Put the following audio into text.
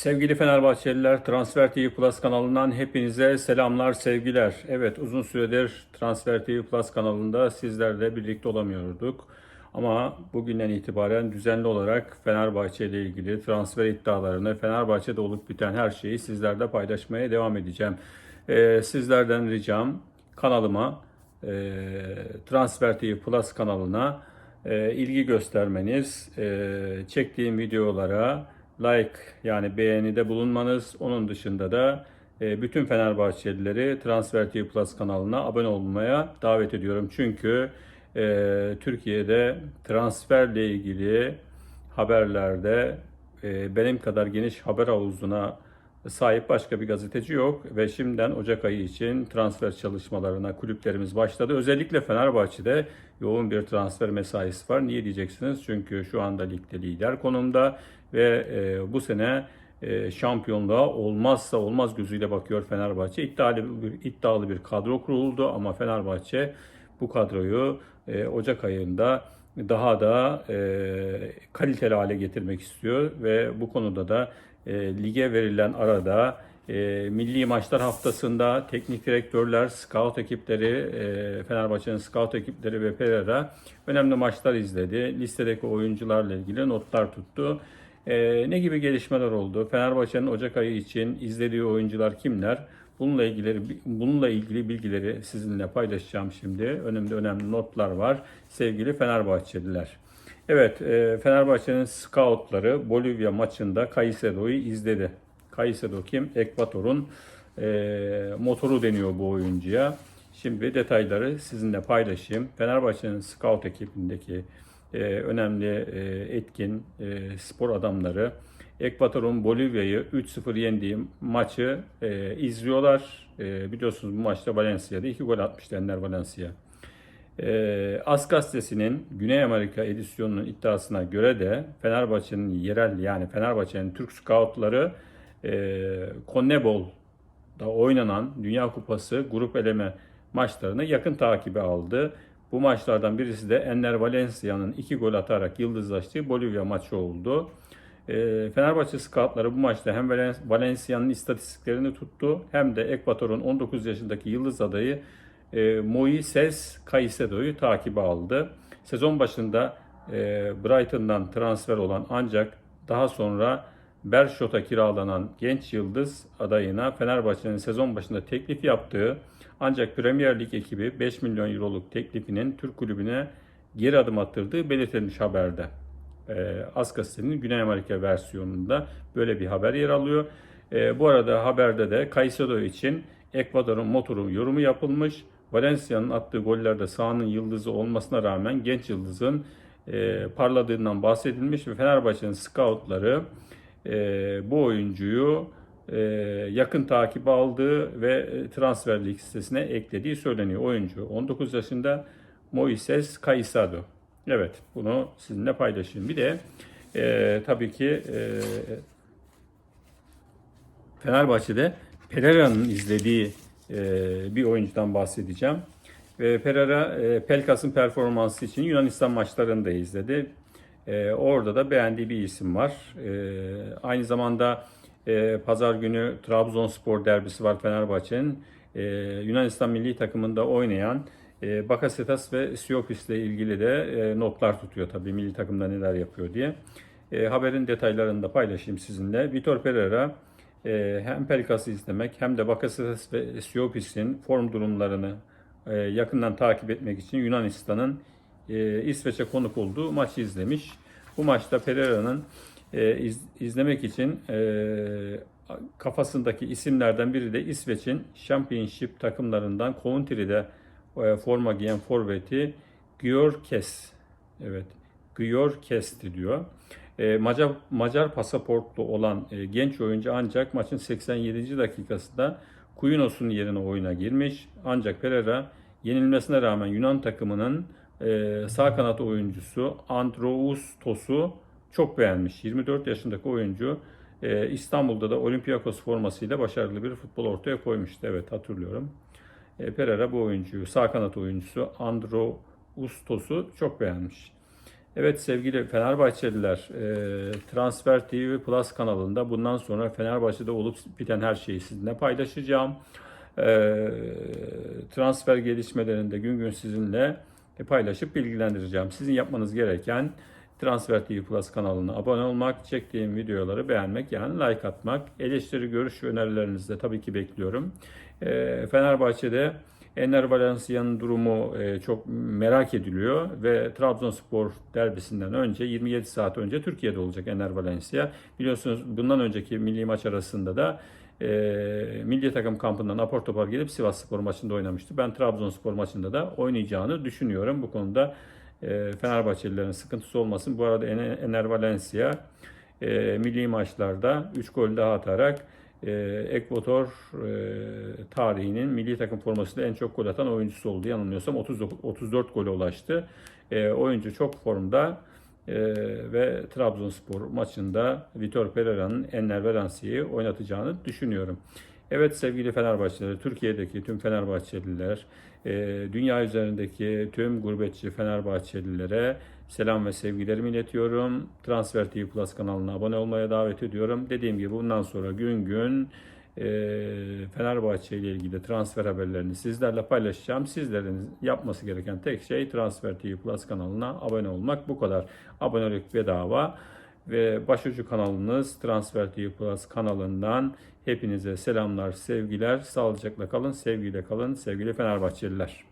Sevgili Fenerbahçeliler, Transfer TV Plus kanalından hepinize selamlar, sevgiler. Evet, uzun süredir Transfer TV Plus kanalında sizlerle birlikte olamıyorduk. Ama bugünden itibaren düzenli olarak Fenerbahçe ile ilgili transfer iddialarını, Fenerbahçe'de olup biten her şeyi sizlerle paylaşmaya devam edeceğim. Ee, sizlerden ricam kanalıma, e, Transfer TV Plus kanalına e, ilgi göstermeniz, e, çektiğim videolara like yani beğenide bulunmanız. Onun dışında da e, bütün Fenerbahçelileri Transfer TV Plus kanalına abone olmaya davet ediyorum. Çünkü e, Türkiye'de transferle ilgili haberlerde e, benim kadar geniş haber havuzuna sahip başka bir gazeteci yok ve şimdiden Ocak ayı için transfer çalışmalarına kulüplerimiz başladı. Özellikle Fenerbahçe'de yoğun bir transfer mesaisi var. Niye diyeceksiniz? Çünkü şu anda ligde lider konumda ve e, bu sene e, şampiyonluğa olmazsa olmaz gözüyle bakıyor Fenerbahçe. İddialı bir, iddialı bir kadro kuruldu ama Fenerbahçe bu kadroyu e, Ocak ayında daha da e, kaliteli hale getirmek istiyor ve bu konuda da e, lige verilen arada e, milli maçlar haftasında teknik direktörler, scout ekipleri, e, Fenerbahçe'nin scout ekipleri ve Pereira önemli maçlar izledi. Listedeki oyuncularla ilgili notlar tuttu. E, ne gibi gelişmeler oldu? Fenerbahçe'nin Ocak ayı için izlediği oyuncular kimler? Bununla ilgili bununla ilgili bilgileri sizinle paylaşacağım şimdi. Önümde önemli notlar var sevgili Fenerbahçeliler. Evet, e, Fenerbahçe'nin scoutları Bolivya maçında Caicedo'yu izledi. Caicedo kim? Ekvator'un e, motoru deniyor bu oyuncuya. Şimdi detayları sizinle paylaşayım. Fenerbahçe'nin scout ekibindeki önemli e, etkin e, spor adamları Ekvator'un Bolivya'yı 3-0 yendiği maçı e, izliyorlar. Biliyorsunuz bu maçta Valencia'da 2 gol atmıştı Enner Valencia. E, As gazetesinin Güney Amerika edisyonunun iddiasına göre de Fenerbahçe'nin yerel yani Fenerbahçe'nin Türk scoutları e, oynanan Dünya Kupası grup eleme maçlarını yakın takibi aldı. Bu maçlardan birisi de Enner Valencia'nın iki gol atarak yıldızlaştığı Bolivya maçı oldu. E, Fenerbahçe scoutları bu maçta hem Valencia'nın istatistiklerini tuttu hem de Ekvator'un 19 yaşındaki yıldız adayı e, Moises Caicedo'yu takibe aldı. Sezon başında e, Brighton'dan transfer olan ancak daha sonra Berşot'a kiralanan genç yıldız adayına Fenerbahçe'nin sezon başında teklif yaptığı ancak Premier Lig ekibi 5 milyon euroluk teklifinin Türk kulübüne geri adım attırdığı belirtilmiş haberde. E, As gazetenin Güney Amerika versiyonunda böyle bir haber yer alıyor. E, bu arada haberde de Caicedo için Ekvador'un motoru yorumu yapılmış. Valencia'nın attığı gollerde sahanın yıldızı olmasına rağmen genç yıldızın e, parladığından bahsedilmiş ve Fenerbahçe'nin scoutları e, bu oyuncuyu yakın takip aldığı ve transfer listesine eklediği söyleniyor. Oyuncu 19 yaşında Moises Caicedo. Evet bunu sizinle paylaşayım. Bir de e, tabii ki e, Fenerbahçe'de Pereira'nın izlediği e, bir oyuncudan bahsedeceğim. Ve Pereira e, Pelkas'ın performansı için Yunanistan maçlarını da izledi. E, orada da beğendiği bir isim var. E, aynı zamanda e, pazar günü Trabzonspor derbisi var Fenerbahçe'nin. E, Yunanistan milli takımında oynayan e, Bakasetas ve Siopis ile ilgili de e, notlar tutuyor tabii milli takımda neler yapıyor diye. E, haberin detaylarını da paylaşayım sizinle. Vitor Pereira e, hem Pelkas'ı izlemek hem de Bakasetas ve Siopis'in form durumlarını e, yakından takip etmek için Yunanistan'ın e, İsveç'e konuk olduğu maçı izlemiş. Bu maçta Pereira'nın e, iz, izlemek için e, kafasındaki isimlerden biri de İsveç'in Championship takımlarından Country'de e, forma giyen forveti Gjörkes. Evet. Gjörkes'ti diyor. E, Macar, Macar pasaportlu olan e, genç oyuncu ancak maçın 87. dakikasında Kuyunos'un yerine oyuna girmiş. Ancak Pereira yenilmesine rağmen Yunan takımının e, sağ kanat oyuncusu Androus Tos'u çok beğenmiş. 24 yaşındaki oyuncu e, İstanbul'da da Olympiakos formasıyla başarılı bir futbol ortaya koymuştu. Evet hatırlıyorum. E, Pereira bu oyuncuyu, sağ kanat oyuncusu Andro Ustos'u çok beğenmiş. Evet sevgili Fenerbahçeliler, e, Transfer TV Plus kanalında bundan sonra Fenerbahçe'de olup biten her şeyi sizinle paylaşacağım. E, transfer gelişmelerinde gün gün sizinle paylaşıp bilgilendireceğim. Sizin yapmanız gereken Transfer TV Plus kanalına abone olmak, çektiğim videoları beğenmek yani like atmak. Eleştiri, görüş ve önerilerinizi de tabii ki bekliyorum. E, Fenerbahçe'de Enner Valencia'nın durumu e, çok merak ediliyor ve Trabzonspor derbisinden önce 27 saat önce Türkiye'de olacak Enner Valencia. Biliyorsunuz bundan önceki milli maç arasında da e, milli takım kampından apar topar gelip Sivas Spor maçında oynamıştı. Ben Trabzonspor maçında da oynayacağını düşünüyorum. Bu konuda e, Fenerbahçelilerin sıkıntısı olmasın. Bu arada Ener Valencia e, milli maçlarda 3 gol daha atarak e, Ekvator e, tarihinin milli takım formasıyla en çok gol atan oyuncusu oldu. Yanılmıyorsam 39, 34 gole ulaştı. E, oyuncu çok formda ve Trabzonspor maçında Vitor Pereira'nın Enner Valencia'yı oynatacağını düşünüyorum. Evet sevgili Fenerbahçeliler, Türkiye'deki tüm Fenerbahçeliler, e, dünya üzerindeki tüm gurbetçi Fenerbahçelilere selam ve sevgilerimi iletiyorum. Transfer TV Plus kanalına abone olmaya davet ediyorum. Dediğim gibi bundan sonra gün gün e, Fenerbahçe ile ilgili transfer haberlerini sizlerle paylaşacağım. Sizlerin yapması gereken tek şey Transfer TV Plus kanalına abone olmak. Bu kadar. Abonelik bedava ve başucu kanalınız Transfer TV Plus kanalından hepinize selamlar, sevgiler, sağlıcakla kalın, sevgiyle kalın sevgili Fenerbahçeliler.